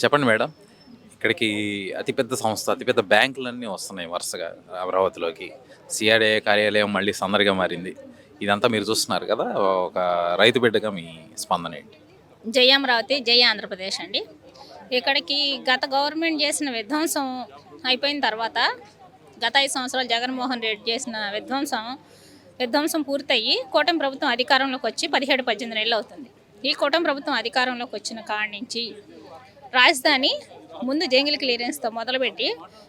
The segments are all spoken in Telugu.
చెప్పండి మేడం. ఇక్కడికి అతిపెద్ద సంస్థ అతిపెద్ద బ్యాంకులన్నీ వస్తున్నాయి వరుసగా అమరావతిలోకి. సిఆర్ఏ కార్యాలయం మళ్ళీ సందడిగా మారింది. ఇదంతా మీరు చూస్తున్నారు కదా ఒక రైతు బిడ్డగా మీ స్పందన ఏంటి? జై అమరావతి జై ఆంధ్రప్రదేశ్ అండి. ఇక్కడికి గత గవర్నమెంట్ చేసిన విధ్వంసం అయిపోయిన తర్వాత గత ఐదు సంవత్సరాలు జగన్మోహన్ రెడ్డి చేసిన విధ్వంసం విధ్వంసం పూర్తయ్యి కూటమి ప్రభుత్వం అధికారంలోకి వచ్చి పదిహేడు పద్దెనిమిది నెలలు అవుతుంది. ఈ కూటమి ప్రభుత్వం అధికారంలోకి వచ్చిన కాడి నుంచి రాజధాని ముందు జంగిల్ క్లియరెన్స్తో మొదలుపెట్టి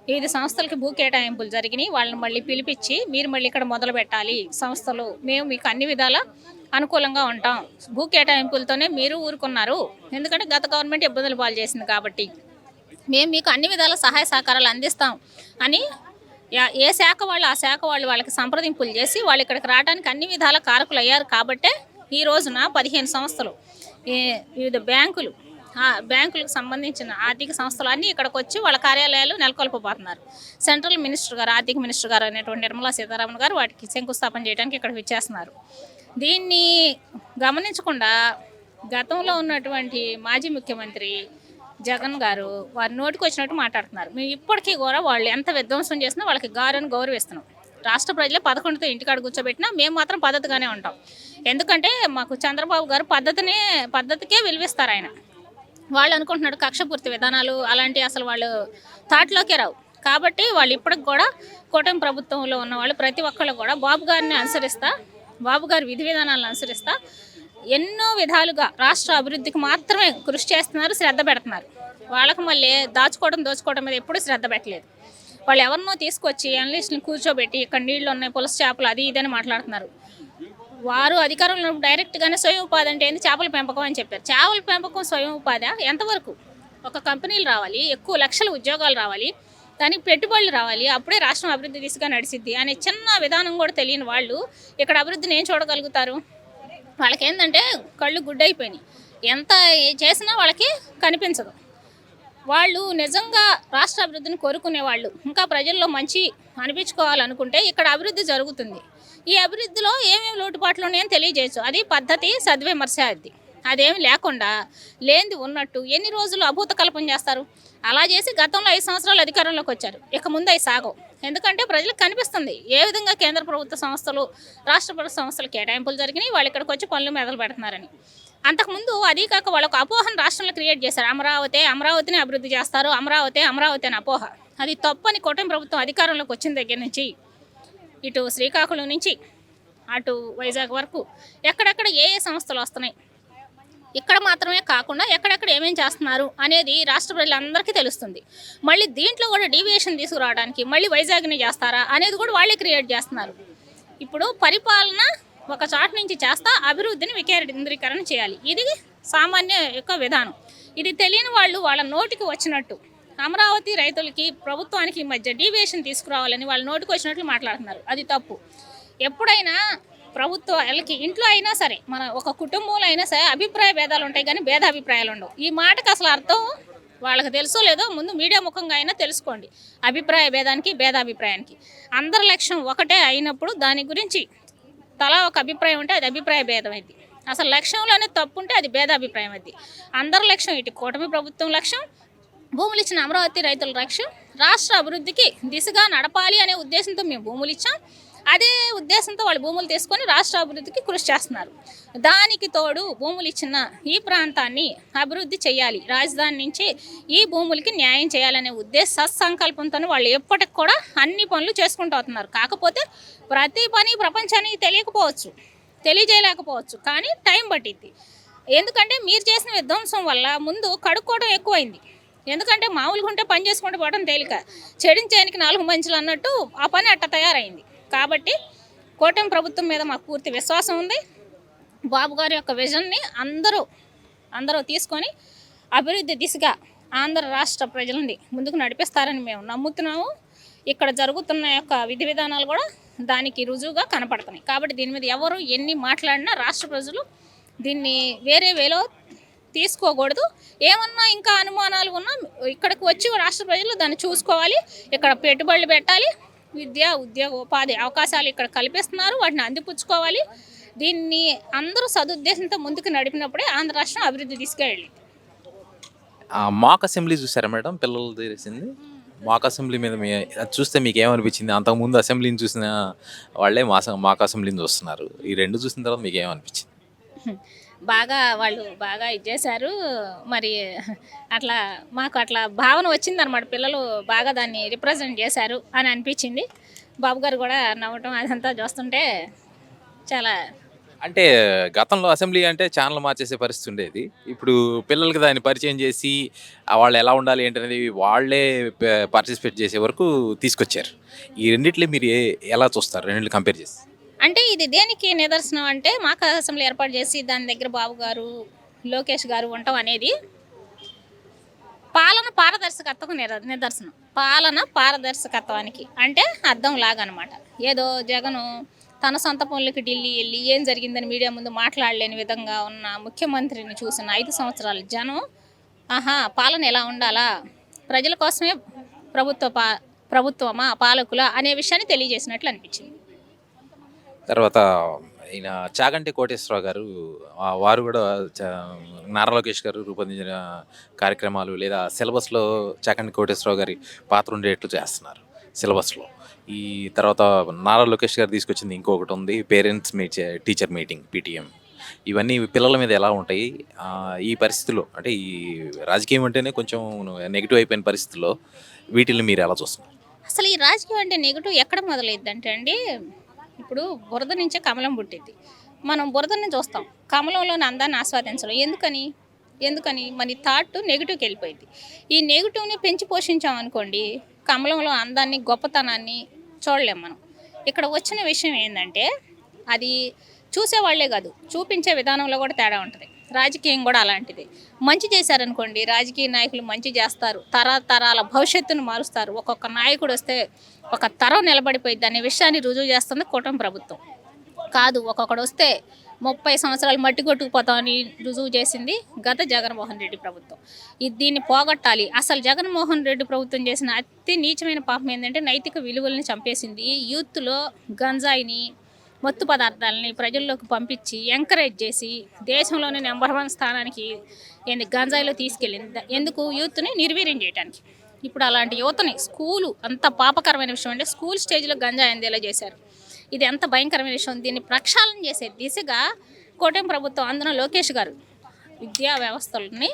వివిధ సంస్థలకు భూ కేటాయింపులు జరిగినాయి. వాళ్ళని మళ్ళీ పిలిపించి మీరు మళ్ళీ ఇక్కడ మొదలు పెట్టాలి సంస్థలు. మేము మీకు అన్ని విధాల అనుకూలంగా ఉంటాం. భూ కేటాయింపులతోనే మీరు ఊరుకున్నారు. ఎందుకంటే గత గవర్నమెంట్ ఇబ్బందులు పాలు చేసింది కాబట్టి మేము మీకు అన్ని విధాల సహాయ సహకారాలు అందిస్తాం అని ఏ శాఖ వాళ్ళు ఆ శాఖ వాళ్ళు వాళ్ళకి సంప్రదింపులు చేసి వాళ్ళు ఇక్కడికి రావడానికి అన్ని విధాల కారకులు అయ్యారు కాబట్టే ఈ రోజున పదిహేను సంస్థలు ఈ వివిధ బ్యాంకులు బ్యాంకులకు సంబంధించిన ఆర్థిక సంస్థలు అన్నీ ఇక్కడికి వచ్చి వాళ్ళ కార్యాలయాలు నెలకొల్పబోతున్నారు. సెంట్రల్ మినిస్టర్ గారు ఆర్థిక మినిస్టర్ గారు అనేటువంటి నిర్మలా సీతారామన్ గారు వాటికి శంకుస్థాపన చేయడానికి ఇక్కడ విచ్చేస్తున్నారు. దీన్ని గమనించకుండా గతంలో ఉన్నటువంటి మాజీ ముఖ్యమంత్రి జగన్ గారు వారి నోటికి వచ్చినట్టు మాట్లాడుతున్నారు. మేము ఇప్పటికీ కూడా వాళ్ళు ఎంత విధ్వంసం చేసినా వాళ్ళకి గారని గౌరవిస్తున్నాం. రాష్ట్ర ప్రజలే పదకొండుతో ఇంటికాడ కూర్చోబెట్టినా మేము మాత్రం పద్ధతిగానే ఉంటాం. ఎందుకంటే మాకు చంద్రబాబు గారు పద్ధతినే పద్ధతికే విలువిస్తారు ఆయన. వాళ్ళు అనుకుంటున్నాడు కక్షపూర్తి విధానాలు అలాంటి అసలు వాళ్ళు థాట్లోకే రావు. కాబట్టి వాళ్ళు ఇప్పటికి కూడా కూటమి ప్రభుత్వంలో ఉన్న వాళ్ళు ప్రతి ఒక్కళ్ళు కూడా బాబు గారిని అనుసరిస్తా బాబు గారి విధి విధానాలను అనుసరిస్తా ఎన్నో విధాలుగా రాష్ట్ర అభివృద్ధికి మాత్రమే కృషి చేస్తున్నారు శ్రద్ధ పెడుతున్నారు. వాళ్ళకు మళ్ళీ దాచుకోవడం దోచుకోవడం మీద ఎప్పుడూ శ్రద్ధ పెట్టలేదు. వాళ్ళు ఎవరినో తీసుకొచ్చి అనలిస్టులు కూర్చోబెట్టి ఇక్కడ నీళ్ళు ఉన్నాయి పులస చేపలు అది ఇదని మాట్లాడుతున్నారు. వారు అధికారంలో డైరెక్ట్గానే స్వయం ఉపాధి అంటే ఏంది? చేపల పెంపకం అని చెప్పారు. చేపల పెంపకం స్వయం ఉపాధి ఎంతవరకు? ఒక కంపెనీలు రావాలి ఎక్కువ లక్షల ఉద్యోగాలు రావాలి దానికి పెట్టుబడులు రావాలి అప్పుడే రాష్ట్రం అభివృద్ధి దిశగా నడిచిద్ది అనే చిన్న విధానం కూడా తెలియని వాళ్ళు ఇక్కడ అభివృద్ధిని ఏం చూడగలుగుతారు? వాళ్ళకి ఏంటంటే కళ్ళు గుడ్డైపోయినాయి. ఎంత చేసినా వాళ్ళకి కనిపించదు. వాళ్ళు నిజంగా రాష్ట్ర అభివృద్ధిని కోరుకునే వాళ్ళు ఇంకా ప్రజల్లో మంచి అనిపించుకోవాలనుకుంటే ఇక్కడ అభివృద్ధి జరుగుతుంది. ఈ అభివృద్ధిలో ఏమేమి లోటుపాట్లు ఉన్నాయని తెలియజేయచ్చు. అది పద్ధతి సద్విమర్శ అది అదేమి లేకుండా లేనిది ఉన్నట్టు ఎన్ని రోజులు అభూత కల్పన చేస్తారు? అలా చేసి గతంలో ఐదు సంవత్సరాలు అధికారంలోకి వచ్చారు. ఇక ముందు అవి సాగవు. ఎందుకంటే ప్రజలకు కనిపిస్తుంది. ఏ విధంగా కేంద్ర ప్రభుత్వ సంస్థలు రాష్ట్ర ప్రభుత్వ సంస్థలు కేటాయింపులు జరిగినాయి వాళ్ళు ఇక్కడికి వచ్చి పనులు మొదలు పెడుతున్నారని. అంతకుముందు అది కాక వాళ్ళకు అపోహను రాష్ట్రంలో క్రియేట్ చేశారు. అమరావతి అమరావతిని అభివృద్ధి చేస్తారు. అమరావతి అమరావతి అని అపోహ. అది తప్పని కూటమి ప్రభుత్వం అధికారంలోకి వచ్చిన దగ్గర నుంచి ఇటు శ్రీకాకుళం నుంచి అటు వైజాగ్ వరకు ఎక్కడెక్కడ ఏ ఏ సంస్థలు వస్తున్నాయి? ఇక్కడ మాత్రమే కాకుండా ఎక్కడెక్కడ ఏమేం చేస్తున్నారు అనేది రాష్ట్ర ప్రజలందరికీ తెలుస్తుంది. మళ్ళీ దీంట్లో కూడా డీవియేషన్ తీసుకురావడానికి మళ్ళీ వైజాగ్ని చేస్తారా అనేది కూడా వాళ్ళే క్రియేట్ చేస్తున్నారు. ఇప్పుడు పరిపాలన ఒక చాట్ నుంచి చేస్తా అభివృద్ధిని వికేంద్రీకరణ చేయాలి. ఇది సామాన్య యొక్క విధానం. ఇది తెలియని వాళ్ళు వాళ్ళ నోటికి వచ్చినట్టు అమరావతి రైతులకి ప్రభుత్వానికి మధ్య డీవియేషన్ తీసుకురావాలని వాళ్ళు నోటికి వచ్చినట్లు మాట్లాడుతున్నారు. అది తప్పు. ఎప్పుడైనా ప్రభుత్వాలకి ఇంట్లో అయినా సరే మన ఒక కుటుంబంలో అయినా సరే అభిప్రాయ భేదాలు ఉంటాయి కానీ భేదాభిప్రాయాలు ఉండవు. ఈ మాటకు అసలు అర్థం వాళ్ళకి తెలుసో లేదో ముందు మీడియా ముఖంగా అయినా తెలుసుకోండి. అభిప్రాయ భేదానికి భేదాభిప్రాయానికి అందరి లక్ష్యం ఒకటే అయినప్పుడు దాని గురించి తలా ఒక అభిప్రాయం ఉంటే అది అభిప్రాయ భేదం అయింది అసలు లక్ష్యంలోనే తప్పు ఉంటే అది భేదాభిప్రాయం అది అందరి లక్ష్యం ఇటు కూటమి ప్రభుత్వం లక్ష్యం భూములు ఇచ్చిన అమరావతి రైతుల లక్ష్యం రాష్ట్ర అభివృద్ధికి దిశగా నడపాలి అనే ఉద్దేశంతో మేము భూములు ఇచ్చాం అదే ఉద్దేశంతో వాళ్ళు భూములు తీసుకొని రాష్ట్ర అభివృద్ధికి కృషి చేస్తున్నారు. దానికి తోడు భూములు ఇచ్చిన ఈ ప్రాంతాన్ని అభివృద్ధి చేయాలి. రాజధాని నుంచి ఈ భూములకి న్యాయం చేయాలనే ఉద్దేశ సత్సంకల్పంతో వాళ్ళు ఎప్పటికి కూడా అన్ని పనులు చేసుకుంటూ అవుతున్నారు కాకపోతే ప్రతి పని ప్రపంచానికి తెలియకపోవచ్చు తెలియజేయలేకపోవచ్చు. కానీ టైం పట్టింది ఎందుకంటే మీరు చేసిన విధ్వంసం వల్ల ముందు కడుక్కోవడం ఎక్కువైంది. ఎందుకంటే మామూలుగా ఉంటే పని చేసుకుంటూ పోవడం తేలిక. చెడించేయడానికి నాలుగు మంచులు అన్నట్టు ఆ పని అట్ట తయారైంది. కాబట్టి కూటమి ప్రభుత్వం మీద మాకు పూర్తి విశ్వాసం ఉంది. బాబు గారి యొక్క విజన్ని అందరూ అందరూ తీసుకొని అభివృద్ధి దిశగా ఆంధ్ర రాష్ట్ర ప్రజలని ముందుకు నడిపిస్తారని మేము నమ్ముతున్నాము. ఇక్కడ జరుగుతున్న యొక్క విధి విధానాలు కూడా దానికి రుజువుగా కనపడుతున్నాయి. కాబట్టి దీని మీద ఎవరు ఎన్ని మాట్లాడినా రాష్ట్ర ప్రజలు దీన్ని వేరే వేలో తీసుకోకూడదు. ఏమన్నా ఇంకా అనుమానాలు ఉన్నా ఇక్కడికి వచ్చి రాష్ట్ర ప్రజలు దాన్ని చూసుకోవాలి. ఇక్కడ పెట్టుబడులు పెట్టాలి. విద్య ఉద్యోగ ఉపాధి అవకాశాలు ఇక్కడ కల్పిస్తున్నారు. వాటిని అందిపుచ్చుకోవాలి. దీన్ని అందరూ సదుద్దేశంతో ముందుకు నడిపినప్పుడే ఆంధ్ర రాష్ట్రం అభివృద్ధి తీసుకెళ్ళింది మాక్ అసెంబ్లీ చూసారా మేడం? పిల్లలు తెలిసింది మాక్ అసెంబ్లీ మీద మీ చూస్తే మీకు ఏమనిపించింది అంతకుముందు అసెంబ్లీని చూసిన వాళ్ళే మా మాక్ అసెంబ్లీని చూస్తున్నారు. ఈ రెండు చూసిన తర్వాత మీకు ఏమనిపించింది బాగా వాళ్ళు బాగా ఇది చేశారు. మరి అట్లా మాకు అట్లా భావన వచ్చిందనమాట పిల్లలు బాగా దాన్ని రిప్రజెంట్ చేశారు అని అనిపించింది. బాబు గారు కూడా నవ్వటం అదంతా చూస్తుంటే చాలా అంటే గతంలో అసెంబ్లీ అంటే ఛానల్ మార్చేసే పరిస్థితి ఉండేది. ఇప్పుడు పిల్లలకి దాన్ని పరిచయం చేసి వాళ్ళు ఎలా ఉండాలి ఏంటనేది వాళ్ళే పార్టిసిపేట్ చేసే వరకు తీసుకొచ్చారు. ఈ రెండిట్లో మీరు ఎలా చూస్తారు? రెండిట్లు కంపేర్ చేసి అంటే ఇది దేనికి నిదర్శనం అంటే మాకు అసెంబ్లీ ఏర్పాటు చేసి దాని దగ్గర బాబు గారు లోకేష్ గారు ఉండటం అనేది పాలన పారదర్శకత్వకు నిదర్శనం. పాలన పారదర్శకత్వానికి. అంటే అర్థం లాగనమాట. ఏదో జగను తన సొంత పనులకి ఢిల్లీ వెళ్ళి ఏం జరిగిందని మీడియా ముందు మాట్లాడలేని విధంగా ఉన్న ముఖ్యమంత్రిని చూసిన ఐదు సంవత్సరాలు జనం ఆహా పాలన ఎలా ఉండాలా? ప్రజల కోసమే ప్రభుత్వ పా ప్రభుత్వమా పాలకులా అనే విషయాన్ని తెలియజేసినట్లు అనిపించింది. తర్వాత ఈయన చాగంటి కోటేశ్వరరావు గారు వారు కూడా చా- నారా లోకేష్ గారు రూపొందించిన కార్యక్రమాలు లేదా సిలబస్లో చాగంటి కోటేశ్వరరావు గారి పాత్ర ఉండేట్లు చేస్తున్నారు సిలబస్లో. ఈ తర్వాత నారా లోకేష్ గారు తీసుకొచ్చింది ఇంకొకటి ఉంది parents meet teacher meeting PTM. ఇవన్నీ పిల్లల మీద ఎలా ఉంటాయి? ఈ పరిస్థితుల్లో అంటే ఈ రాజకీయం అంటేనే కొంచెం నెగిటివ్ అయిపోయిన పరిస్థితుల్లో వీటిని మీరు ఎలా చూస్తున్నారు? అసలు ఈ రాజకీయం అంటే నెగిటివ్ ఎక్కడ మొదలైద్ది అంటే అండి ఇప్పుడు బురద నుంచే కమలం పుట్టింది. మనం బురదని చూస్తాం. కమలంలోని అందాన్ని ఆస్వాదించడం. ఎందుకని? ఎందుకని? మన థాట్ నెగిటివ్కి వెళ్ళిపోయింది. ఈ నెగిటివ్ని పెంచి పోషించాం అనుకోండి కమలంలో అందాన్ని గొప్పతనాన్ని చూడలేం మనం. ఇక్కడ వచ్చిన విషయం ఏంటంటే అది చూసేవాళ్ళే కాదు. చూపించే విధానంలో కూడా తేడా ఉంటుంది. రాజకీయం కూడా అలాంటిది. మంచి చేశారనుకోండి రాజకీయ నాయకులు మంచి చేస్తారు తరతరాల భవిష్యత్తును మారుస్తారు. ఒక్కొక్క నాయకుడు వస్తే ఒక తరం నిలబడిపోయింది అనే విషయాన్ని రుజువు చేస్తుంది కూటమి ప్రభుత్వం. కాదు ఒక్కొక్కడు వస్తే ముప్పై సంవత్సరాలు మట్టి కొట్టుకుపోతామని రుజువు చేసింది గత జగన్మోహన్ రెడ్డి ప్రభుత్వం. ఇది దీన్ని పోగొట్టాలి. అసలు జగన్మోహన్ రెడ్డి ప్రభుత్వం చేసిన అతి నీచమైన పాపం ఏంటంటే నైతిక విలువల్ని చంపేసింది. యూత్లో గంజాయిని మత్తు పదార్థాలని ప్రజల్లోకి పంపించి ఎంకరేజ్ చేసి దేశంలోనే నెంబర్ వన్ స్థానానికి ఏంది గంజాయిలో తీసుకెళ్ళింది. ఎందుకు? యూత్ని నిర్వీర్యం చేయడానికి ఇప్పుడు అలాంటి యువతని స్కూలు అంత పాపకరమైన విషయం అంటే స్కూల్ స్టేజ్లో గంజాయి అందేలా చేశారు. ఇది ఎంత భయంకరమైన విషయం? దీన్ని ప్రక్షాళన చేసే దిశగా కోటం ప్రభుత్వం అందున లోకేష్ గారు విద్యా వ్యవస్థలని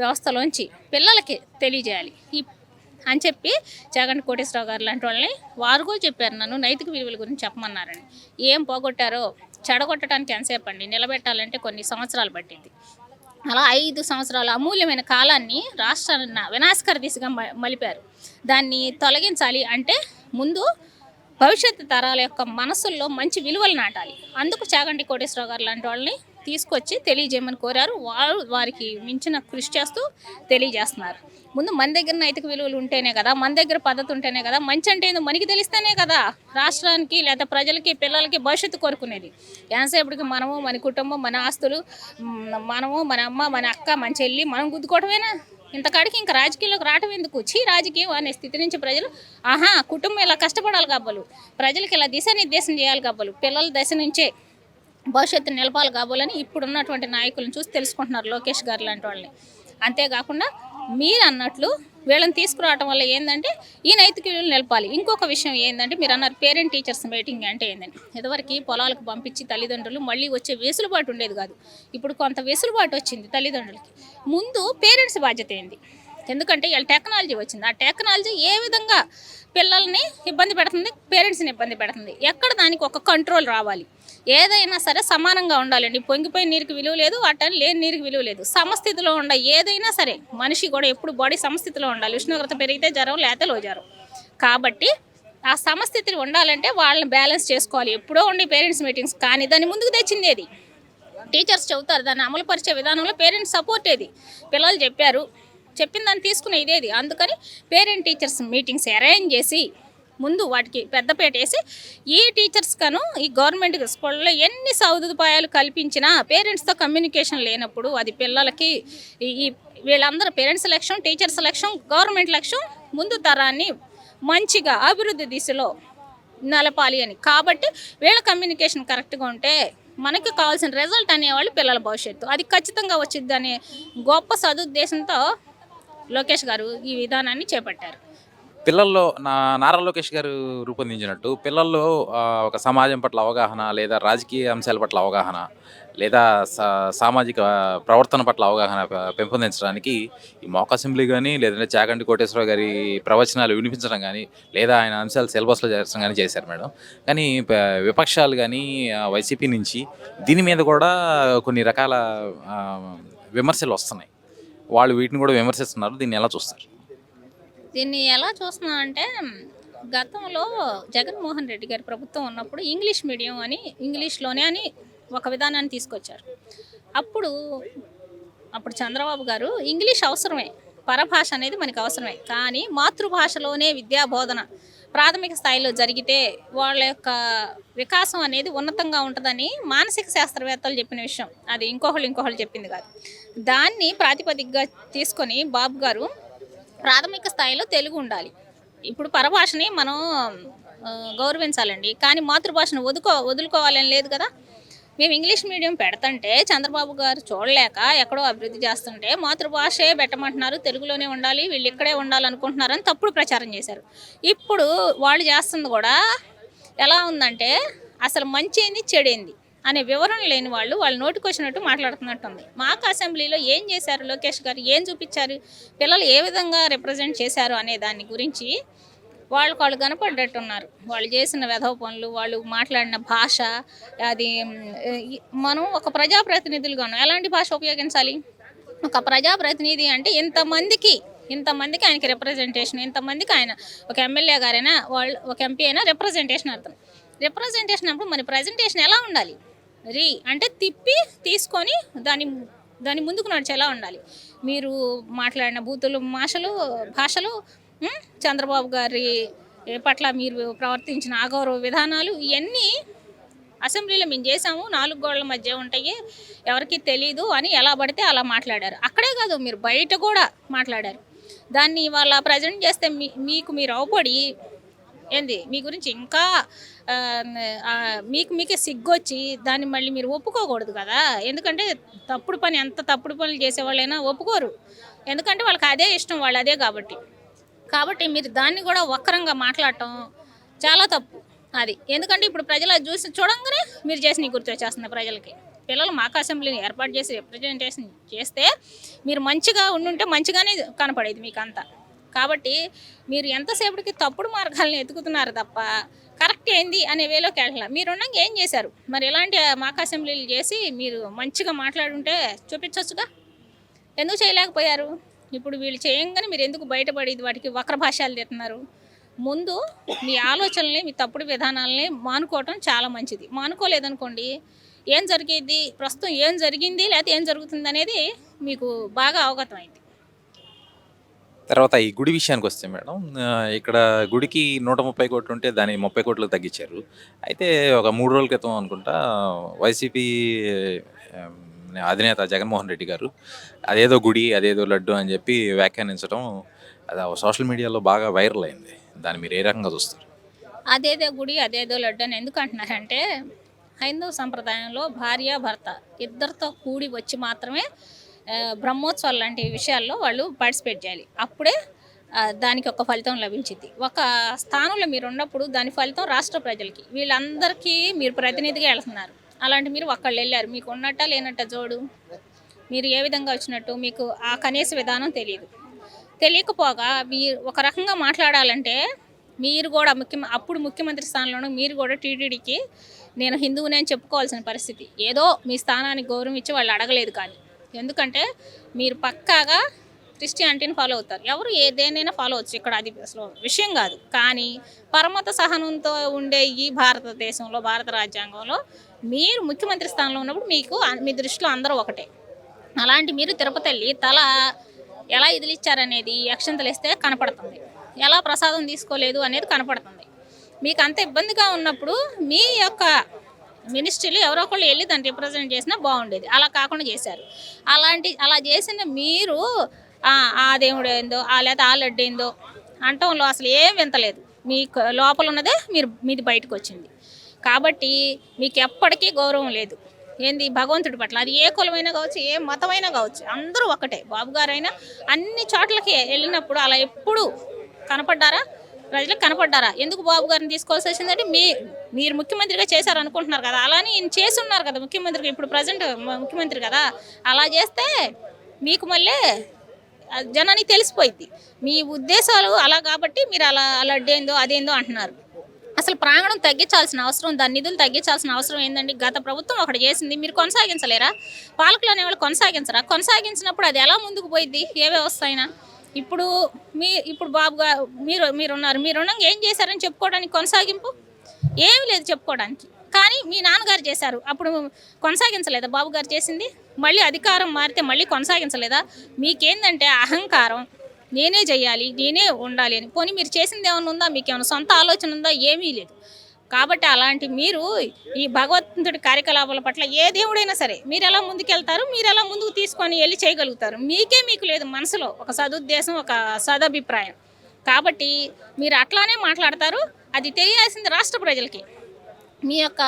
వ్యవస్థలోంచి పిల్లలకి తెలియజేయాలి. ఈ అని చెప్పి జగన్ కోటేశ్వరరావు గారు లాంటి వాళ్ళని వారు కూడా చెప్పారు నన్ను నైతిక విలువల గురించి చెప్పమన్నారని. ఏం పోగొట్టారో చెడగొట్టడానికి ఎంతసేపు అండి? నిలబెట్టాలంటే కొన్ని సంవత్సరాలు పట్టింది. అలా ఐదు సంవత్సరాల అమూల్యమైన కాలాన్ని రాష్ట్రాన్ని వినాశకర దిశగా మ- మలిపారు. దాన్ని తొలగించాలి అంటే ముందు భవిష్యత్తు తరాల యొక్క మనసుల్లో మంచి విలువలు నాటాలి. అందుకు చాగంటి కోటేశ్వరరావు గారు లాంటి వాళ్ళని తీసుకొచ్చి తెలియజేయమని కోరారు. వారు వారికి మించిన కృషి చేస్తూ తెలియజేస్తున్నారు. ముందు మన దగ్గర నైతిక విలువలు ఉంటేనే కదా మన దగ్గర పద్ధతి ఉంటేనే కదా మంచి అంటే ఏందో మనకి తెలిస్తేనే కదా రాష్ట్రానికి లేదా ప్రజలకి పిల్లలకి భవిష్యత్తు కోరుకునేది. ఎంతసేపటికి మనము మన కుటుంబం మన ఆస్తులు మనము మన అమ్మ మన అక్క మన చెల్లి మనం గుద్దుకోవటమేనా? ఇంతకాడికి ఇంకా రాజకీయాల్లోకి రావటం ఎందుకు? చీ రాజకీయం అనే స్థితి నుంచి ప్రజలు ఆహా కుటుంబం ఇలా కష్టపడాలి గబ్బలు. ప్రజలకి ఇలా దిశానిర్దేశం చేయాలి గబ్బలు. పిల్లల దశ నుంచే భవిష్యత్తు నిలపాలి కాబోలని ఇప్పుడున్నటువంటి నాయకులను చూసి తెలుసుకుంటున్నారు లోకేష్ గారు లాంటి వాళ్ళని. అంతేకాకుండా మీరు అన్నట్లు వీళ్ళని తీసుకురావటం వల్ల ఏంటంటే ఈ నైతిక విలువలు నిలపాలి. ఇంకొక విషయం ఏంటంటే మీరు అన్నారు పేరెంట్ టీచర్స్ మీటింగ్ అంటే ఏంటంటే ఇదివరకు పొలాలకు పంపించి తల్లిదండ్రులు మళ్ళీ వచ్చే వెసులుబాటు ఉండేది కాదు. ఇప్పుడు కొంత వెసులుబాటు వచ్చింది తల్లిదండ్రులకి. ముందు పేరెంట్స్ బాధ్యత ఏంది? ఎందుకంటే వీళ్ళ టెక్నాలజీ వచ్చింది. ఆ టెక్నాలజీ ఏ విధంగా పిల్లల్ని ఇబ్బంది పెడుతుంది పేరెంట్స్ని ఇబ్బంది పెడుతుంది? ఎక్కడ దానికి ఒక కంట్రోల్ రావాలి? ఏదైనా సరే సమానంగా ఉండాలండి పొంగిపోయిన నీరుకి విలువ లేదు అట్టని లేని నీరుకి విలువ లేదు. సమస్థితిలో ఉండ ఏదైనా సరే మనిషి కూడా ఎప్పుడు బాడీ సమస్థితిలో ఉండాలి. ఉష్ణోగ్రత పెరిగితే జ్వరం లేకపోతే లో జ్వరం. కాబట్టి ఆ సమస్థితిని ఉండాలంటే వాళ్ళని బ్యాలెన్స్ చేసుకోవాలి. ఎప్పుడో ఉండే పేరెంట్స్ మీటింగ్స్ కానీ దాన్ని ముందుకు తెచ్చింది ఏది? టీచర్స్ చెబుతారు దాన్ని అమలుపరిచే విధానంలో పేరెంట్స్ సపోర్ట్ ఏది? పిల్లలు చెప్పారు చెప్పిన దాన్ని తీసుకునే ఇదేది. అందుకని పేరెంట్ టీచర్స్ మీటింగ్స్ అరేంజ్ చేసి ముందు వాటికి పెద్దపేట వేసి ఈ టీచర్స్ కను ఈ గవర్నమెంట్ స్కూల్లో ఎన్ని సదుపాయాలు కల్పించినా పేరెంట్స్తో కమ్యూనికేషన్ లేనప్పుడు అది పిల్లలకి ఈ వీళ్ళందరూ పేరెంట్స్ లక్ష్యం టీచర్స్ లక్ష్యం గవర్నమెంట్ లక్ష్యం ముందు తరాన్ని మంచిగా అభివృద్ధి దిశలో నలపాలి అని. కాబట్టి వీళ్ళ కమ్యూనికేషన్ కరెక్ట్గా ఉంటే మనకి కావాల్సిన రిజల్ట్ అనేవాళ్ళు పిల్లల భవిష్యత్తు. అది ఖచ్చితంగా వచ్చిద్దనే అనే గొప్ప సదుద్దేశంతో లోకేష్ గారు ఈ విధానాన్ని చేపట్టారు. పిల్లల్లో నా నారా లోకేష్ గారు రూపొందించినట్టు పిల్లల్లో ఒక సమాజం పట్ల అవగాహన లేదా రాజకీయ అంశాల పట్ల అవగాహన లేదా సా- సామాజిక ప్రవర్తన పట్ల అవగాహన పెంపొందించడానికి ఈ మాక్ అసెంబ్లీ కానీ లేదంటే చాగంటి కోటేశ్వరరావు గారి ప్రవచనాలు వినిపించడం కానీ లేదా ఆయన అంశాలు సిలబస్లో చేర్చడం కానీ చేశారు మేడం. కానీ విపక్షాలు కానీ వైసీపీ నుంచి దీని మీద కూడా కొన్ని రకాల విమర్శలు వస్తున్నాయి. వాళ్ళు వీటిని కూడా విమర్శిస్తున్నారు. దీన్ని ఎలా చూస్తారు? దీన్ని ఎలా చూస్తున్నాం అంటే గతంలో జగన్మోహన్ రెడ్డి గారి ప్రభుత్వం ఉన్నప్పుడు ఇంగ్లీష్ మీడియం అని ఇంగ్లీష్లోనే అని ఒక విధానాన్ని తీసుకొచ్చారు. అప్పుడు అప్పుడు చంద్రబాబు గారు ఇంగ్లీష్ అవసరమే పరభాష అనేది మనకు అవసరమే. కానీ మాతృభాషలోనే విద్యా బోధన ప్రాథమిక స్థాయిలో జరిగితే వాళ్ళ యొక్క వికాసం అనేది ఉన్నతంగా ఉంటుందని మానసిక శాస్త్రవేత్తలు చెప్పిన విషయం. అది ఇంకొకళ్ళు ఇంకొకళ్ళు చెప్పింది కాదు. దాన్ని ప్రాతిపదికగా తీసుకొని బాబు గారు ప్రాథమిక స్థాయిలో తెలుగు ఉండాలి. ఇప్పుడు పరభాషని మనం గౌరవించాలండి. కానీ మాతృభాషను వదుకో వదులుకోవాలని లేదు కదా. మేము ఇంగ్లీష్ మీడియం పెడతంటే చంద్రబాబు గారు చూడలేక ఎక్కడో అభివృద్ధి చేస్తుంటే మాతృభాషే పెట్టమంటున్నారు తెలుగులోనే ఉండాలి వీళ్ళు ఇక్కడే ఉండాలనుకుంటున్నారని తప్పుడు ప్రచారం చేశారు. ఇప్పుడు వాళ్ళు చేస్తుంది కూడా ఎలా ఉందంటే అసలు మంచి ఏంది చెడేంది. అనే వివరణ లేని వాళ్ళు వాళ్ళు నోటికి వచ్చినట్టు మాట్లాడుతున్నట్టు ఉంది మాకు అసెంబ్లీలో ఏం చేశారు లోకేష్ గారు? ఏం చూపించారు? పిల్లలు ఏ విధంగా రిప్రజెంట్ చేశారు అనే దాని గురించి వాళ్ళకు వాళ్ళు కనపడ్డట్టు ఉన్నారు వాళ్ళు చేసిన వెధవ పనులు వాళ్ళు మాట్లాడిన భాష అది మనం ఒక ప్రజాప్రతినిధులుగాను ఎలాంటి భాష ఉపయోగించాలి? ఒక ప్రజాప్రతినిధి అంటే ఇంతమందికి ఇంతమందికి ఆయనకి రిప్రజెంటేషన్ ఇంతమందికి ఆయన ఒక ఎమ్మెల్యే గారైనా వాళ్ళు ఒక ఎంపీ అయినా రిప్రజెంటేషన్ అర్థం. రిప్రజెంటేషన్ అప్పుడు మరి ప్రజెంటేషన్ ఎలా ఉండాలి? రీ అంటే తిప్పి తీసుకొని దాని దాని ముందుకు నడిచేలా ఉండాలి. మీరు మాట్లాడిన బూతులు భాషలు భాషలు చంద్రబాబు గారి పట్ల మీరు ప్రవర్తించిన అగౌరవ విధానాలు ఇవన్నీ అసెంబ్లీలో మేము చేసాము నాలుగు గోడల మధ్య ఉంటాయి. ఎవరికి తెలియదు అని ఎలా పడితే అలా మాట్లాడారు. అక్కడే కాదు మీరు బయట కూడా మాట్లాడారు. దాన్ని వాళ్ళ ప్రజెంట్ చేస్తే మీ మీకు మీరు అవపడి ఏంది? మీ గురించి ఇంకా మీకు మీకే సిగ్గొచ్చి దాన్ని మళ్ళీ మీరు ఒప్పుకోకూడదు కదా? ఎందుకంటే తప్పుడు పని ఎంత తప్పుడు పనులు చేసేవాళ్ళైనా ఒప్పుకోరు. ఎందుకంటే వాళ్ళకి అదే ఇష్టం వాళ్ళు అదే కాబట్టి. కాబట్టి మీరు దాన్ని కూడా వక్రంగా మాట్లాడటం చాలా తప్పు అది. ఎందుకంటే ఇప్పుడు ప్రజలు అది చూసి చూడంగానే మీరు చేసిన గుర్తు వచ్చేస్తుంది ప్రజలకి. పిల్లలు మాకు అసెంబ్లీని ఏర్పాటు చేసి రిప్రజెంటేషన్ చేస్తే మీరు మంచిగా ఉండుంటే మంచిగానే కనపడేది మీకు అంతా కాబట్టి మీరు ఎంతసేపటికి తప్పుడు మార్గాలను ఎతుకుతున్నారు తప్ప కరెక్ట్ ఏంది అనే వేలోకి వెళ్ళాలి మీరు ఉన్నాక ఏం చేశారు? మరి ఇలాంటి మాక్ అసెంబ్లీలు చేసి మీరు మంచిగా మాట్లాడుంటే చూపించవచ్చుగా ఎందుకు చేయలేకపోయారు? ఇప్పుడు వీళ్ళు చేయంగానే మీరు ఎందుకు బయటపడి వాటికి వక్ర భాషలు తిస్తున్నారు ముందు మీ ఆలోచనల్ని మీ తప్పుడు విధానాలని మానుకోవటం చాలా మంచిది. మానుకోలేదనుకోండి ఏం జరిగేది? ప్రస్తుతం ఏం జరిగింది? లేకపోతే ఏం జరుగుతుంది అనేది మీకు బాగా అవగతమైంది తర్వాత ఈ గుడి విషయానికి వస్తే మేడం ఇక్కడ గుడికి నూట ముప్పై కోట్లు ఉంటే దాని ముప్పై కోట్లు తగ్గించారు. అయితే ఒక మూడు రోజుల క్రితం అనుకుంటా వైసీపీ అధినేత జగన్మోహన్ రెడ్డి గారు అదేదో గుడి అదేదో లడ్డు అని చెప్పి వ్యాఖ్యానించడం అది సోషల్ మీడియాలో బాగా వైరల్ అయింది. దాన్ని మీరు ఏ రకంగా చూస్తారు? అదేదో గుడి అదేదో లడ్డు అని ఎందుకు అంటున్నారంటే హైందవ సంప్రదాయంలో భార్య భర్త ఇద్దరితో కూడి వచ్చి మాత్రమే బ్రహ్మోత్సవాలు లాంటి విషయాల్లో వాళ్ళు పార్టిసిపేట్ చేయాలి. అప్పుడే దానికి ఒక ఫలితం లభించింది ఒక స్థానంలో మీరు ఉన్నప్పుడు దాని ఫలితం రాష్ట్ర ప్రజలకి వీళ్ళందరికీ మీరు ప్రతినిధిగా వెళ్తున్నారు. అలాంటి మీరు ఒక్కళ్ళు వెళ్ళారు. మీకు ఉన్నట్ట లేనట్ట జోడు? మీరు ఏ విధంగా వచ్చినట్టు? మీకు ఆ కనీస విధానం తెలియదు. తెలియకపోగా మీరు ఒక రకంగా మాట్లాడాలంటే మీరు కూడా ముఖ్య అప్పుడు ముఖ్యమంత్రి స్థానంలోనూ మీరు కూడా టీటీడీకి నేను హిందువునే అని చెప్పుకోవాల్సిన పరిస్థితి. ఏదో మీ స్థానానికి గౌరవం ఇచ్చి వాళ్ళు అడగలేదు కానీ. ఎందుకంటే మీరు పక్కాగా క్రిస్టియానిటీని ఫాలో అవుతారు. ఎవరు ఏ దేనైనా ఫాలో అవచ్చు ఇక్కడ అది అసలు విషయం కాదు. కానీ పరమత సహనంతో ఉండే ఈ భారతదేశంలో భారత రాజ్యాంగంలో మీరు ముఖ్యమంత్రి స్థానంలో ఉన్నప్పుడు మీకు మీ దృష్టిలో అందరూ ఒకటే. అలాంటి మీరు తిరుపతి వెళ్ళి తల ఎలా ఇదిలిచ్చారనేది అక్షంతలు ఇస్తే కనపడుతుంది. ఎలా ప్రసాదం తీసుకోలేదు అనేది కనపడుతుంది. మీకు అంత ఇబ్బందిగా ఉన్నప్పుడు మీ యొక్క మినిస్ట్రీలో ఎవరో ఒకళ్ళు వెళ్ళి దాన్ని రిప్రజెంట్ చేసినా బాగుండేది. అలా కాకుండా చేశారు. అలాంటి అలా చేసిన మీరు "ఆ, దేవుడు ఏందో ఆ లేదా ఆ లడ్డు ఏందో అంటంలో అసలు ఏం వింతలేదు. మీ లోపల ఉన్నదే మీరు మీది బయటకు వచ్చింది. కాబట్టి మీకు ఎప్పటికీ గౌరవం లేదు. ఏంది? భగవంతుడి పట్ల. అది ఏ కులమైనా కావచ్చు ఏ మతమైనా కావచ్చు అందరూ ఒకటే బాబు గారైనా అన్ని చోట్లకి వెళ్ళినప్పుడు అలా ఎప్పుడు కనపడ్డారా? ప్రజలకు కనపడ్డారా? ఎందుకు బాబు గారిని తీసుకోవాల్సి వచ్చిందంటే మీ మీరు ముఖ్యమంత్రిగా చేశారు అనుకుంటున్నారు కదా. అలానే ఈయన చేసి ఉన్నారు కదా ముఖ్యమంత్రిగా. ఇప్పుడు ప్రజెంట్ ముఖ్యమంత్రి కదా. అలా చేస్తే మీకు మళ్ళీ జనానికి తెలిసిపోయింది మీ ఉద్దేశాలు అలా కాబట్టి మీరు అలా అలడ్డేందో అదేందో అంటున్నారు. అసలు ప్రాంగణం తగ్గించాల్సిన అవసరం దాని నిధులు తగ్గించాల్సిన అవసరం ఏంటండి గత ప్రభుత్వం ఒకటి చేసింది. మీరు కొనసాగించలేరా? పాలకులు అనేవాళ్ళు కొనసాగించరా? కొనసాగించినప్పుడు అది ఎలా ముందుకు పోయిద్ది? ఏ వ్యవస్థ అయినా? ఇప్పుడు మీ ఇప్పుడు బాబు గారు మీరు మీరున్నారు. మీరున్నాక ఏం చేశారని చెప్పుకోవడానికి కొనసాగింపు? ఏమీ లేదు చెప్పుకోవడానికి. కానీ మీ నాన్నగారు చేశారు. అప్పుడు కొనసాగించలేదా బాబు గారు చేసింది? మళ్ళీ అధికారం మారితే మళ్ళీ కొనసాగించలేదా? మీకేందంటే అహంకారం. నేనే చేయాలి నేనే ఉండాలి అని. పోనీ మీరు చేసింది ఏమైనా ఉందా? మీకు ఏమైనా సొంత ఆలోచన ఉందా? ఏమీ లేదు. కాబట్టి అలాంటి మీరు ఈ భగవంతుడి కార్యకలాపాల పట్ల ఏ దేవుడైనా సరే మీరు ఎలా ముందుకెళ్తారు? మీరు ఎలా ముందుకు తీసుకొని వెళ్ళి చేయగలుగుతారు? మీకే మీకు లేదు మనసులో ఒక సదుద్దేశం ఒక సదభిప్రాయం. కాబట్టి మీరు అట్లానే మాట్లాడతారు. అది తెలియాల్సింది రాష్ట్ర ప్రజలకి. మీ యొక్క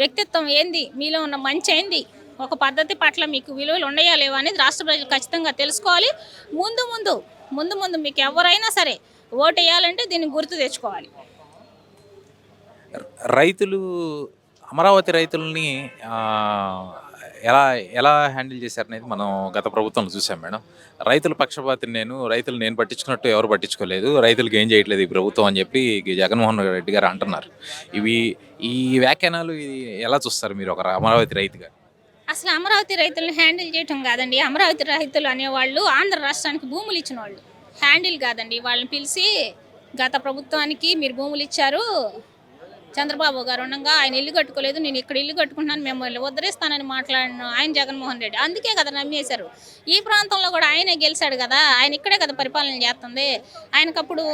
వ్యక్తిత్వం ఏంది? మీలో ఉన్న మంచి ఏంది? ఒక పద్ధతి పట్ల మీకు విలువలు ఉన్నాయా లేవా అనేది రాష్ట్ర ప్రజలు ఖచ్చితంగా తెలుసుకోవాలి. ముందు ముందు ముందు ముందు మీకు ఎవరైనా సరే ఓటు వేయాలంటే దీన్ని గుర్తు తెచ్చుకోవాలి. రైతులు అమరావతి రైతుల్ని ఎలా ఎలా హ్యాండిల్ చేశారనేది మనం గత ప్రభుత్వంలో చూసాం మేడం. రైతుల పక్షపాతిని నేను రైతులు నేను పట్టించుకున్నట్టు ఎవరు పట్టించుకోలేదు. రైతులకు ఏం చేయట్లేదు ఈ ప్రభుత్వం అని చెప్పి జగన్మోహన్ రెడ్డి గారు అంటున్నారు. ఇవి ఈ వ్యాఖ్యానాలు ఇది ఎలా చూస్తారు మీరు ఒక అమరావతి రైతుగా అసలు అమరావతి రైతులను హ్యాండిల్ చేయటం కాదండి. అమరావతి రైతులు అనేవాళ్ళు ఆంధ్ర రాష్ట్రానికి భూములు ఇచ్చిన వాళ్ళు హ్యాండిల్ కాదండి. వాళ్ళని పిలిచి గత ప్రభుత్వానికి మీరు భూములు ఇచ్చారు చంద్రబాబు గారు ఉండగా ఆయన ఇల్లు కట్టుకోలేదు నేను ఇక్కడ ఇల్లు కట్టుకుంటున్నాను మిమ్మల్ని ఉద్ధరిస్తానని మాట్లాడిన ఆయన జగన్మోహన్ రెడ్డి. అందుకే కదా నమ్మేశారు. ఈ ప్రాంతంలో కూడా ఆయనే గెలిచాడు కదా ఆయన ఇక్కడే కదా పరిపాలన చేస్తుంది. ఆయనకు అప్పుడు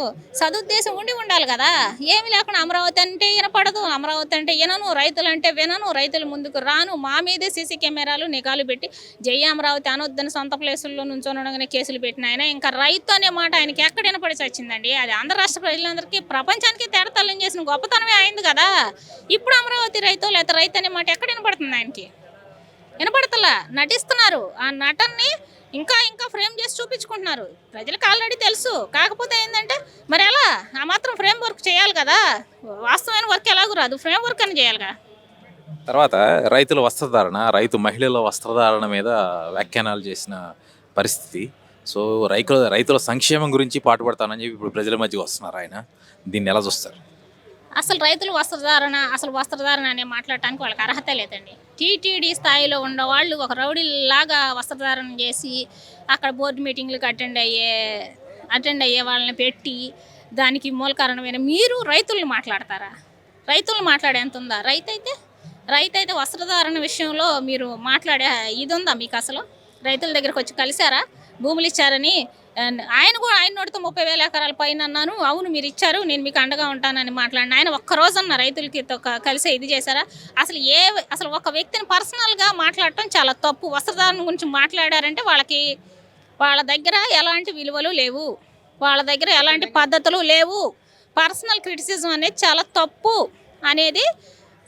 సదుద్దేశం ఉండి ఉండాలి కదా. ఏమి లేకుండా అమరావతి అంటే వినపడదు. అమరావతి అంటే వినను రైతులు అంటే వినను రైతులు ముందుకు రాను. మా మీదే సీసీ కెమెరాలు నిఘాలు పెట్టి జై అమరావతి అనొద్దని సొంత ప్లేసుల్లో నుంచోనగానే కేసులు పెట్టిన ఆయన. ఇంకా రైతు అనే మాట ఆయనకి ఎక్కడ వినపడి వచ్చిందండి? అది ఆంధ్ర రాష్ట్ర ప్రజలందరికీ ప్రపంచానికి తేడతల్లం చేసిన గొప్పతనమే అయింది కదా? ఇప్పుడు అమరావతి రైతు లేదా రైతు అనే మాట ఎక్కడ వినపడుతుంది ఆయనకి? వినపడతలా? నటిస్తున్నారు. ఆ నటన్ని ఇంకా ఇంకా ఫ్రేమ్ చేసి చూపించుకుంటున్నారు. ప్రజలకు ఆల్రెడీ తెలుసు. కాకపోతే ఏంటంటే మరి ఎలా? ఆ మాత్రం ఫ్రేమ్ వర్క్ చేయాలి కదా? వాస్తవమైన వర్క్ ఎలాగూ రాదు. ఫ్రేమ్ వర్క్ అని చేయాలి కదా తర్వాత రైతుల వస్త్రధారణ రైతు మహిళల వస్త్రధారణ మీద వ్యాఖ్యానాలు చేసిన పరిస్థితి. సో రైతుల రైతుల సంక్షేమం గురించి పాటుపడతానని చెప్పి ఇప్పుడు ప్రజల మధ్యకి వస్తున్నారు ఆయన. దీన్ని ఎలా చూస్తారు? అసలు రైతులు వస్త్రధారణ అసలు వస్త్రధారణ అనే మాట్లాడటానికి వాళ్ళకి అర్హత లేదండి. టీటీడీ స్థాయిలో ఉన్న వాళ్ళు ఒక రౌడీలాగా వస్త్రధారణ చేసి అక్కడ బోర్డు మీటింగ్లకు అటెండ్ అయ్యే అటెండ్ అయ్యే వాళ్ళని పెట్టి దానికి మూల కారణమైన మీరు రైతుల్ని మాట్లాడతారా? రైతులు మాట్లాడేంత ఉందా? రైతు అయితే రైతు అయితే వస్త్రధారణ విషయంలో మీరు మాట్లాడే ఇది ఉందా మీకు అసలు? రైతుల దగ్గరకు వచ్చి కలిశారా భూములు ఇచ్చారని ఆయన కూడా ఆయన నోటితో ముప్పై వేల ఎకరాల పైన అన్నాను. అవును మీరు ఇచ్చారు నేను మీకు అండగా ఉంటానని మాట్లాడిన ఆయన ఒక్కరోజు అన్న రైతులకి కలిసి ఇది చేశారా? అసలు ఏ అసలు ఒక వ్యక్తిని పర్సనల్గా మాట్లాడటం చాలా తప్పు. వస్త్రధారణ గురించి మాట్లాడారంటే వాళ్ళకి వాళ్ళ దగ్గర ఎలాంటి విలువలు లేవు. వాళ్ళ దగ్గర ఎలాంటి పద్ధతులు లేవు. పర్సనల్ క్రిటిసిజం అనేది చాలా తప్పు అనేది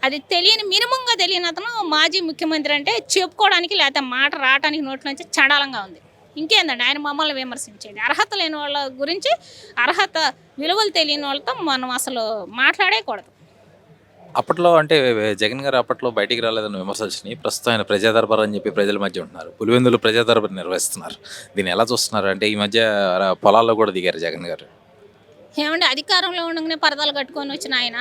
అది తెలియని మినిమంగా తెలియని అతను మాజీ ముఖ్యమంత్రి అంటే చెప్పుకోవడానికి లేకపోతే మాట రావడానికి నోట్లోంచి చడాలంగా ఉంది. ఇంకేందండి? ఆయన మమ్మల్ని విమర్శించేది. అర్హత లేని వాళ్ళ గురించి అర్హత విలువలు తెలియని వాళ్ళతో మనం అసలు మాట్లాడేకూడదు అప్పట్లో అంటే జగన్ గారు అప్పట్లో బయటికి రాలేదని విమర్శలు వచ్చినాయి. ప్రస్తుతం ఆయన ప్రజా దర్బార్ అని చెప్పి ప్రజల మధ్య ఉంటున్నారు. పులివెందులు ప్రజా దర్బార్ నిర్వహిస్తున్నారు. దీన్ని ఎలా చూస్తున్నారు? అంటే ఈ మధ్య పొలాల్లో కూడా దిగారు జగన్ గారు. ఏమంటే అధికారంలో ఉండగానే పరదాలు కట్టుకొని వచ్చిన ఆయన?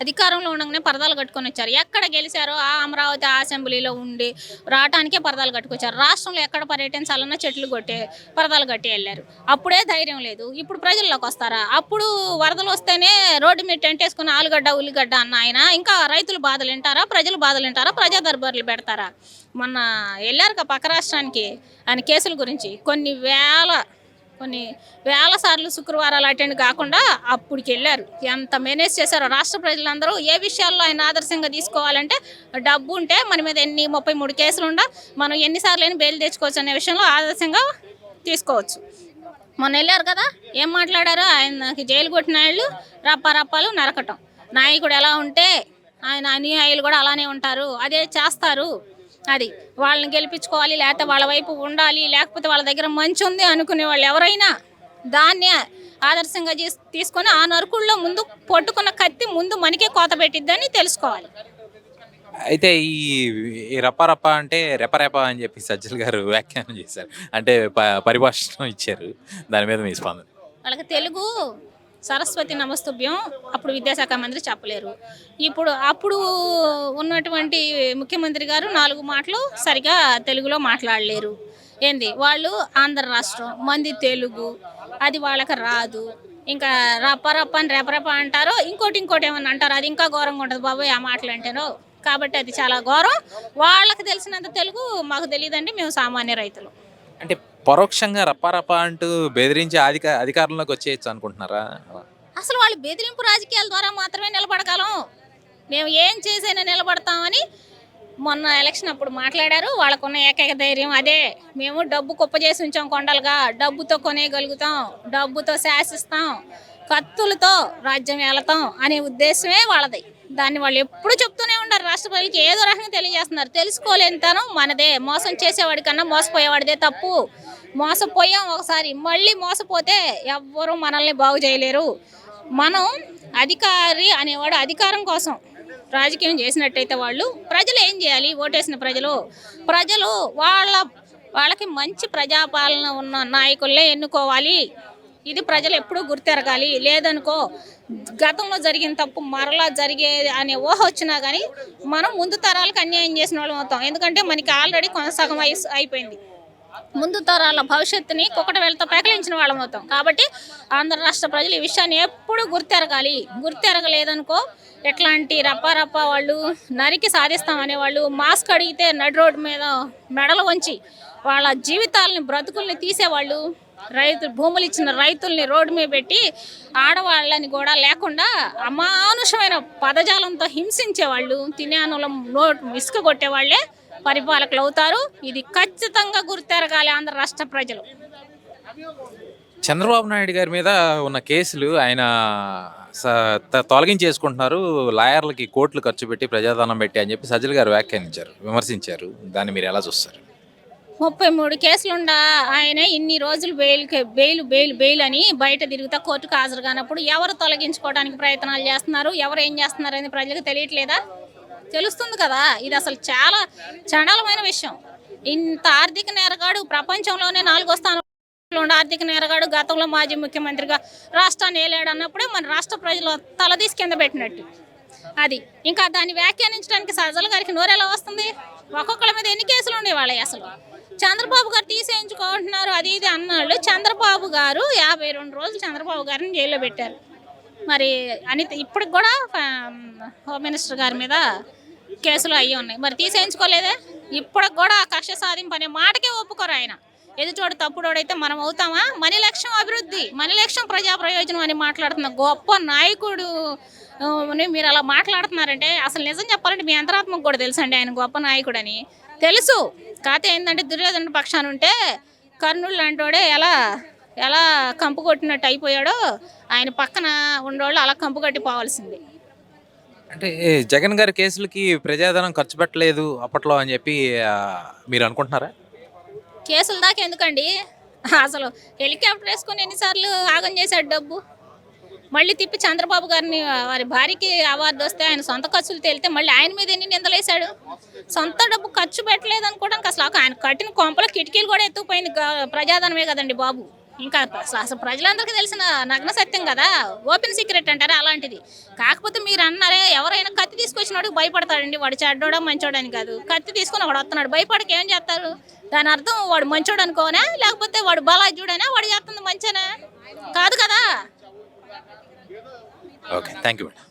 అధికారంలో ఉండగానే పరదాలు కట్టుకొని వచ్చారు. ఎక్కడ గెలిచారో ఆ అమరావతి అసెంబ్లీలో ఉండి రావటానికే పరదాలు కట్టుకొచ్చారు. రాష్ట్రంలో ఎక్కడ పర్యటించాలన్నా చెట్లు కొట్టే పరదాలు కట్టి వెళ్ళారు. అప్పుడే ధైర్యం లేదు. ఇప్పుడు ప్రజల్లోకి వస్తారా? అప్పుడు వరదలు వస్తేనే రోడ్డు మీద టెంట్ వేసుకుని ఆలుగడ్డ ఉల్లిగడ్డ అన్న ఆయన ఇంకా రైతులు బాధలు వింటారా? ప్రజలు బాధలు వింటారా? ప్రజా దర్బార్లు పెడతారా? మొన్న వెళ్ళారు కదా పక్క రాష్ట్రానికి ఆయన కేసుల గురించి. కొన్ని వేల కొన్ని వేల సార్లు శుక్రవారాలు అటెండ్ కాకుండా అప్పటికి వెళ్ళారు. ఎంత మేనేజ్ చేశారో రాష్ట్ర ప్రజలందరూ ఏ విషయాల్లో ఆయన ఆదర్శంగా తీసుకోవాలంటే డబ్బు ఉంటే మన మీద ఎన్ని ముప్పై మూడు కేసులు ఉండా మనం ఎన్నిసార్లు అయినా బెయిల్ తెచ్చుకోవచ్చు అనే విషయంలో ఆదర్శంగా తీసుకోవచ్చు. మొన్న వెళ్ళారు కదా ఏం మాట్లాడారు? ఆయనకి జైలు కొట్టిన వాళ్ళు రప్ప రప్పాలు నరకటం. నాయకుడు ఎలా ఉంటే ఆయన అనుయాయులు కూడా అలానే ఉంటారు అదే చేస్తారు. అది వాళ్ళని గెలిపించుకోవాలి లేకపోతే వాళ్ళ వైపు ఉండాలి లేకపోతే వాళ్ళ దగ్గర మంచి ఉంది అనుకునే వాళ్ళు ఎవరైనా దాన్ని ఆదర్శంగా చేస్- తీసుకొని ఆ నరుకుల్లో ముందు పట్టుకున్న కత్తి ముందు మనకే కోత పెట్టిద్దని తెలుసుకోవాలి. అయితే ఈ రప్ప అంటే రెపరెప అని చెప్పి సజ్జల్ గారు వ్యాఖ్యానం చేశారు. అంటే ప- పరిభాషను ఇచ్చారు. దాని మీద మీ స్పందన? వాళ్ళకి తెలుగు సరస్వతి నమస్తుభ్యం. అప్పుడు విద్యాశాఖ మంత్రి చెప్పలేరు. ఇప్పుడు అప్పుడు ఉన్నటువంటి ముఖ్యమంత్రి గారు నాలుగు మాటలు సరిగా తెలుగులో మాట్లాడలేరు. ఏంది? వాళ్ళు ఆంధ్ర రాష్ట్రం మంది తెలుగు అది వాళ్ళకి రాదు. ఇంకా రప్ప రప్ప అని రెపరెప అంటారో ఇంకోటి ఇంకోటి ఏమన్నా అంటారు అది ఇంకా ఘోరంగా ఉంటుంది బాబాయ్ ఆ మాటలు అంటారు కాబట్టి అది చాలా ఘోరం. వాళ్ళకి తెలిసినంత తెలుగు మాకు తెలియదండి మేము సామాన్య రైతులు. అంటే పరోక్షంగా రప్పారప్ప అంటూ బెదిరించి అధిక అధికారంలోకి వచ్చేయచ్చు అనుకుంటున్నారా? అసలు వాళ్ళు బెదిరింపు రాజకీయాల ద్వారా మాత్రమే నిలబడగలం. మేము ఏం చేసైనా నిలబడతామని మొన్న ఎలక్షన్ అప్పుడు మాట్లాడారు. వాళ్ళకున్న ఏకైక ధైర్యం అదే. మేము డబ్బు కుప్ప చేసి ఉంచాం కొండలుగా. డబ్బుతో కొనేయగలుగుతాం. డబ్బుతో శాసిస్తాం. కత్తులతో రాజ్యం ఏలతాం అనే ఉద్దేశమే వాళ్ళది. దాన్ని వాళ్ళు ఎప్పుడు చెప్తూనే ఉంటారు రాష్ట్ర ప్రజలకి ఏదో రకంగా తెలియజేస్తున్నారు. తెలుసుకోలేని మనదే. మోసం చేసేవాడి కన్నా మోసపోయేవాడిదే తప్పు. మోసపోయాం ఒకసారి. మళ్ళీ మోసపోతే ఎవ్వరూ మనల్ని బాగు చేయలేరు. మనం అధికారి అనేవాడు అధికారం కోసం రాజకీయం చేసినట్టయితే వాళ్ళు ప్రజలు ఏం చేయాలి? ఓటేసిన ప్రజలు. ప్రజలు వాళ్ళ వాళ్ళకి మంచి ప్రజాపాలన ఉన్న నాయకులనే ఎన్నుకోవాలి. ఇది ప్రజలు ఎప్పుడూ గుర్తెరగాలి. లేదనుకో గతంలో జరిగిన తప్పు మరలా జరిగే అనే ఊహ వచ్చినా కానీ మనం ముందు తరాలకు అన్యాయం చేసిన వాళ్ళం అవుతాం. ఎందుకంటే మనకి ఆల్రెడీ కొనసాగం అయి అయిపోయింది. ముందు తరాల భవిష్యత్తుని కుక్కట వేళతో పెకలించిన వాళ్ళం అవుతాం. కాబట్టి ఆంధ్ర రాష్ట్ర ప్రజలు ఈ విషయాన్ని ఎప్పుడు గుర్తెరగాలి. గుర్తెరగలేదనుకో ఎట్లాంటి రప్పారప్ప వాళ్ళు నరికి సాధిస్తాం అనేవాళ్ళు మాస్క్ అడిగితే నడి రోడ్డు మీద మెడలు వంచి వాళ్ళ జీవితాలని బ్రతుకుల్ని తీసేవాళ్ళు రైతు భూములు ఇచ్చిన రైతుల్ని రోడ్డు మీద పెట్టి ఆడవాళ్ళని కూడా లేకుండా అమానుషమైన పదజాలంతో హింసించేవాళ్ళు తినే అనులం నోట్ ఇసుక కొట్టేవాళ్ళే పరిపాలకులు అవుతారు. ఇది ఖచ్చితంగా గుర్తెరగాలి ఆంధ్ర రాష్ట్ర ప్రజలు. చంద్రబాబు నాయుడు గారి మీద ఉన్న కేసులు ఆయన స- తొలగించేసుకుంటున్నారు. లాయర్లకి కోట్లు ఖర్చు పెట్టి ప్రజాధనం పెట్టి అని చెప్పి సజ్జల గారు వ్యాఖ్యానించారు విమర్శించారు. దాన్ని మీరు ఎలా చూస్తారు? ముప్పై మూడు కేసులుండా ఆయన ఇన్ని రోజులు బెయిల్ బెయిల్ బెయిల్ బెయిల్ అని బయట తిరుగుతా కోర్టుకు హాజరు కానప్పుడు ఎవరు తొలగించుకోవడానికి ప్రయత్నాలు చేస్తున్నారు? ఎవరు ఏం చేస్తున్నారు అని ప్రజలకు తెలియట్లేదా? తెలుస్తుంది కదా. ఇది అసలు చాలా చండాలమైన విషయం. ఇంత ఆర్థిక నేరగాడు ప్రపంచంలోనే నాలుగో స్థానంలో ఉన్న ఆర్థిక నేరగాడు గతంలో మాజీ ముఖ్యమంత్రిగా రాష్ట్రాన్ని ఏలాడు అన్నప్పుడే మన రాష్ట్ర ప్రజలు తలదీసి కింద పెట్టినట్టు. అది. ఇంకా దాన్ని వ్యాఖ్యానించడానికి సజ్జల గారికి నోరెలా వస్తుంది? ఒక్కొక్కళ్ళ మీద ఎన్ని కేసులు ఉండేవాళ్ళవి అసలు? చంద్రబాబు గారు తీసేయించుకుంటున్నారు అది ఇది అన్నాడు చంద్రబాబు గారు యాభై రెండు రోజులు చంద్రబాబు గారిని జైల్లో పెట్టారు. మరి అనిత ఇప్పటికి కూడా హోమ్ మినిస్టర్ గారి మీద కేసులు అయ్యి ఉన్నాయి. మరి తీసేయించుకోలేదే? ఇప్పటికి కూడా కక్ష సాధింపు అనే మాటకే ఒప్పుకోరు ఆయన. ఎదుటోడు తప్పుడోడైతే మనం అవుతామా? మన లక్ష్యం అభివృద్ధి మన లక్ష్యం ప్రజా ప్రయోజనం అని మాట్లాడుతున్న గొప్ప నాయకుడు మీరు అలా మాట్లాడుతున్నారంటే అసలు నిజం చెప్పాలంటే మీ అంతరాత్మకు కూడా తెలుసండి ఆయన గొప్ప నాయకుడని. తెలుసు. కాకపోతే ఏంటంటే దుర్యోధన పక్షాన ఉంటే కర్ణుడు లాంటోడే ఎలా ఎలా కంపు కొట్టినట్టు అయిపోయాడో ఆయన పక్కన ఉండేవాళ్ళు అలా కంపు కట్టి పోవాల్సింది. అంటే జగన్ గారి కేసులకి ప్రజాధనం ఖర్చు పెట్టలేదు అప్పట్లో అని చెప్పి మీరు అనుకుంటున్నారా? కేసుల దాకా ఎందుకండి? అసలు హెలికాప్టర్ వేసుకొని ఎన్నిసార్లు ఆగం చేశాడు డబ్బు? మళ్ళీ తిప్పి చంద్రబాబు గారిని వారి భార్యకి అవార్డు వస్తే ఆయన సొంత ఖర్చులు తేలితే మళ్ళీ ఆయన మీద ఎన్ని నిందలేశాడు? సొంత డబ్బు ఖర్చు పెట్టలేదు అనుకోవడానికి అసలు ఆయన కట్టిన కొంపల కిటికీలు కూడా ఎత్తుకుపోయింది ప్రజాధనమే కదండి బాబు. ఇంకా అసలు ప్రజలందరికీ తెలిసిన నగ్న సత్యం కదా? ఓపెన్ సీక్రెట్ అంటారా అలాంటిది? కాకపోతే మీరు అన్నారే ఎవరైనా కత్తి తీసుకొచ్చినాడు భయపడతాడండి. వాడు చెడ్డోడా మంచోడని కాదు. కత్తి తీసుకొని వాడు వస్తున్నాడు. భయపడక ఏం చేస్తారు? దాని అర్థం వాడు మంచోడు అనుకోనా? లేకపోతే వాడు బలాజుడనా వాడు చేస్తుంది మంచేనా? కాదు కదా? Okay, thank you.